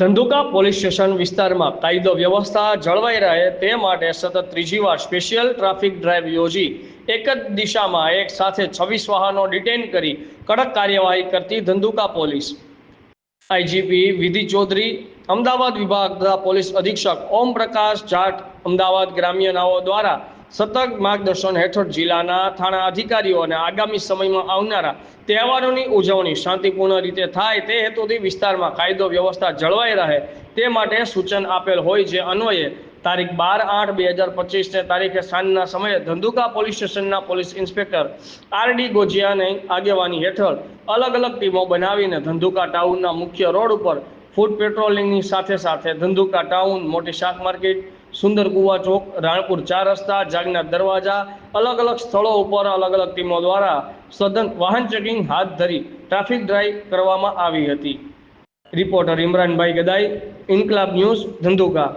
Dhandhuka police station વિસ્તારમાં કાયદો વ્યવસ્થા જળવાઈ રહે તે માટે સતત ત્રીજી વાર સ્પેશિયલ ટ્રાફિક ડ્રાઈવ યોજી એક જ દિશામાં એક સાથે છવ્વીસ વાહનો ડિટેન કરી કડક કાર્યવાહી કરતી ધંધુકા પોલીસ. આઈજીપી વિધિ ચૌધરી, અમદાવાદ વિભાગના પોલીસ અધિક્ષક ઓમ પ્રકાશ જાટ અમદાવાદ ગ્રામ્ય નાઓ દ્વારા સતત માર્ગદર્શન હેઠળ જિલ્લાના થાણા અધિકારીઓ અને આગામી સમયમાં આવનારા તહેવારોની ઉજવણી શાંતિપૂર્ણ રીતે થાય તે હેતુથી વિસ્તારમાં કાયદો વ્યવસ્થા જળવાઈ રહે તે માટે સૂચન આપેલ હોય જે અન્વયે તારીખ બાર આઠ બે હજાર પચીસને તારીખે સાંજના સમયે ધંધુકા પોલીસ સ્ટેશનના પોલીસ ઇન્સ્પેક્ટર આર ડી ગોજિયાની આગેવાની હેઠળ અલગ અલગ ટીમો બનાવીને ધંધુકા ટાઉનના મુખ્ય રોડ ઉપર ફૂડ પેટ્રોલિંગની સાથે સાથે ધંધુકા ટાઉન, મોટી શાક માર્કેટ સુંદર કુવા ચોક, રાણપુર ચાર રસ્તા જાગના દરવાજા, અલગ અલગ સ્થળો ઉપર અલગ અલગ ટીમો દ્વારા સઘન વાહન ચેકિંગ હાથ ધરી ટ્રાફિક ડ્રાઈવ કરવામાં આવી હતી. Reporter Imranbhai Gadai Inquilab news Dhandhuka.